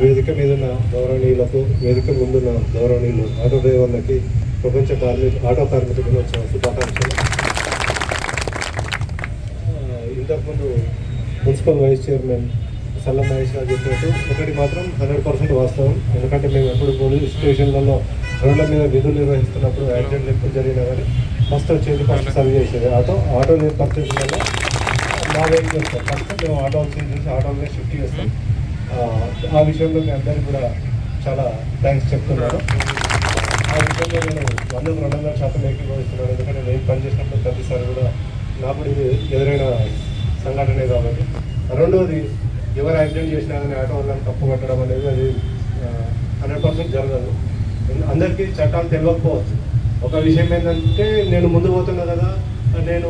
వేదిక మీద ఉన్న గౌరవనీయులకు వేదిక ముందున్న గౌరవనీయులు ఆటో డ్రైవర్లకి ప్రపంచ కార్మిక ఆటో కార్మిక దినోత్సవ శుభాకాంక్షలు. ఇంతకుముందు మున్సిపల్ వైస్ చైర్మన్ సల్ల మహేష్ గారు చెప్పినట్టు ఒకటి మాత్రం హండ్రెడ్ పర్సెంట్ వాస్తవం. ఎందుకంటే మేము ఎప్పుడు పోలీస్ స్టేషన్లలో రోడ్ల మీద విధులు నిర్వహిస్తున్నప్పుడు యాక్సిడెంట్లు ఎక్కువ జరిగినా కానీ ఫస్ట్ వచ్చేది ఫస్ట్ సర్వ్ చేసేది. ఆటో ఆటో పర్చేస్ వల్ల మా వెహికల్ ఫస్ట్ మేము ఆటో చేంజ్ చేసి ఆటోనే షిఫ్ట్ చేస్తాం. ఆ, విషయంలో మీ అందరికీ కూడా చాలా థ్యాంక్స్ చెప్తున్నాను. ఆ విషయంలో నేను వందకు రెండు వందల శాతం ఏకీభవిస్తున్నాను ఎందుకంటే నేను పని చేసినప్పుడు ప్రతిసారి కూడా నాకు ఇది ఎదురైన సంఘటనే కాబట్టి. రెండవది ఎవరు యాక్సిడెంట్ చేసినా కానీ ఆటో వాళ్ళని తప్పు కట్టడం అనేది అది హండ్రెడ్ పర్సెంట్ జరగదు. అందరికీ చట్టాలు తెలియకపోవచ్చు. ఒక విషయం ఏంటంటే నేను ముందు పోతున్నా కదా నేను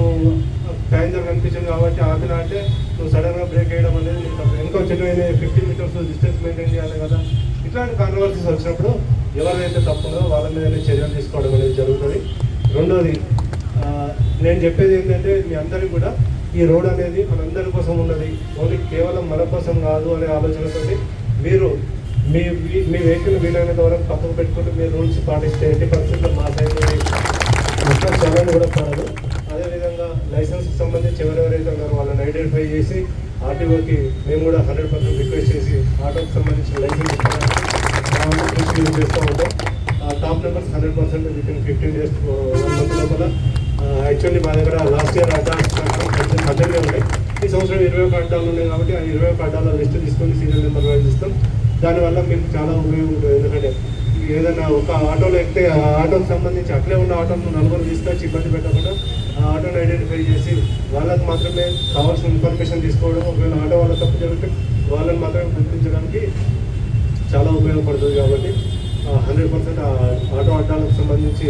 ప్యాసింజర్ కనిపించింది కాబట్టి ఆపిన అంటే నువ్వు సడన్గా బ్రేక్ వేయడం అనేది ఇంకా తప్పు. ఫిఫ్టీ మీటర్స్ డిస్టెన్స్ మెయింటైన్ చేయాలి కదా. ఇట్లాంటి కాంట్రవర్సీస్ వచ్చినప్పుడు ఎవరైతే తప్పుందో వాళ్ళ మీదనే చర్యలు తీసుకోవడం అనేది జరుగుతుంది. రెండోది నేను చెప్పేది ఏంటంటే మీ అందరికీ కూడా ఈ రోడ్ అనేది మనందరి కోసం ఉన్నది. ఓన్లీ కేవలం మన కోసం కాదు అనే ఆలోచనతో మీరు మీ మీ- వెహికల్ వీలైనంత వరకు పక్కకు పెట్టుకుంటూ మీ రూల్స్ పాటిస్తే ఎట్టి పర్సెంట్ మా సైడ్ మొత్తం కూడా పడదు. లైసెన్స్కి సంబంధించి ఎవరెవరైతే ఉన్నారో వాళ్ళని ఐడెంటిఫై చేసి ఆర్టీఓకి మేము కూడా హండ్రెడ్ పర్సెంట్ రిక్వెస్ట్ చేసి ఆటోకి సంబంధించిన లైసెన్స్ ఇవ్వడానికి చేస్తూ ఉంటాం. Top numbers hundred percent with in fifteen days one month లోపల. యాక్చువల్లీ మా దగ్గర లాస్ట్ ఇయర్ అడ్డాల్స్ పద్దెనిమిది ఉన్నాయి. ఈ సంవత్సరం ఇరవై ఒక అడ్డాలు ఉన్నాయి కాబట్టి ఆ ఇరవై ఒక అడ్డాల లిస్ట్ తీసుకొని సీరియల్ నెంబర్ వైజ్ ఇస్తాం దానివల్ల మీకు చాలా ఉపయోగం ఉంటుంది. ఎందుకంటే ఏదైనా ఒక ఆటోలో ఎక్కితే ఆ ఆటోకి సంబంధించి అట్లే ఉన్న ఆటోను నలుగురు తీసుకొచ్చి ఇబ్బంది పెట్టకుండా ఆ ఆటోని ఐడెంటిఫై చేసి వాళ్ళకి మాత్రమే కావాల్సిన ఇన్ఫర్మేషన్ తీసుకోవడం ఒకవేళ ఆటో వాళ్ళ తప్పు జరిగితే వాళ్ళని మాత్రమే గుర్తించడానికి చాలా ఉపయోగపడుతుంది కాబట్టి హండ్రెడ్ పర్సెంట్ ఆటో అడ్డాలకు సంబంధించి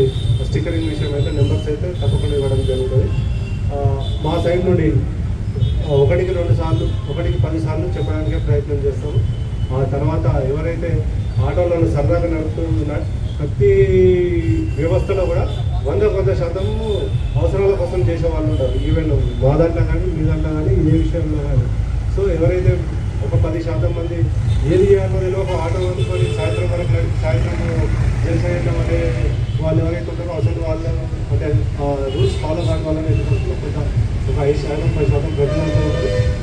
స్టిక్కరింగ్ విషయం అయితే నెంబర్స్ అయితే తప్పకుండా ఇవ్వడం జరుగుతుంది. మా సైడ్ నుండి ఒకటికి రెండు సార్లు ఒకటికి పది సార్లు చెప్పడానికే ప్రయత్నం చేస్తాం. తర్వాత ఎవరైతే ఆటోలను సరదాగా నడుపుతున్నా ప్రతి వ్యవస్థలో కూడా వంద వంద శాతం అవసరాల కోసం చేసే వాళ్ళు ఉంటారు. ఈవెన్ మా దాంట్లో కానీ మీ దాంట్లో కానీ ఏ విషయంలో కానీ. సో ఎవరైతే ఒక పది శాతం మంది ఏది చేయాలో ఒక ఆటో అనుకొని సాయంత్రం వరకు సాయంత్రం జనసేన అనే వాళ్ళు ఎవరైతే ఉంటారో అసలు వాళ్ళు అంటే రూల్స్ ఫాలో కాని వాళ్ళని ఎదుర్కొంటున్నారు కొంత ఒక ఐదు శాతం పది శాతం ప్రజలు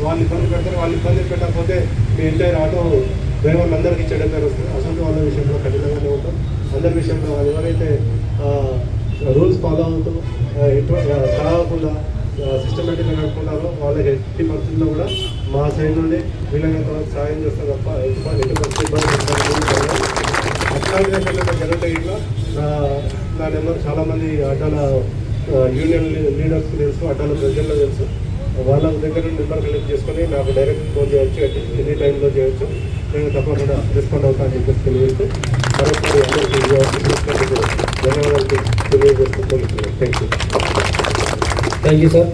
వాళ్ళు ఇబ్బంది పెడతారు. వాళ్ళు ఇబ్బంది పెట్టకపోతే మీ ఎంటైర్ ఆటో డ్రైవర్లు అందరికీ చెడ్డ పేరు వస్తుంది అసలు వాళ్ళ విషయంలో కఠినంగానే ఉంటాం. అందరి విషయంలో వాళ్ళు ఎవరైతే రూల్స్ ఫాలో అవుతూ ఎటువంటి ఎటు సిస్టమేటిక్గా నడుపుకుంటారో వాళ్ళకి ఎట్టి పరిస్థితుల్లో కూడా మా సైడ్ నుండి వీలైనంత వరకు సాయం చేస్తాం తప్ప ఎటువంటి ఇబ్బంది అట్లాంటి ఇట్లా. నా నా నెంబర్ చాలామంది అడ్డాల యూనియన్ లీడర్స్కి తెలుసు అడ్డాల ప్రజల్లో తెలుసు. వాళ్ళ దగ్గర నుండి నెంబర్ కలెక్ట్ చేసుకొని నాకు డైరెక్ట్ ఫోన్ చేయొచ్చు ఎనీ టైంలో చేయొచ్చు. నేను తప్పకుండా రెస్పాండ్ అవుతాను అని చెప్పేసి తెలియజేస్తూ మరొకసారి అందరికీ ధన్యవాదాలు తెలియజేస్తూ thank you thank you sir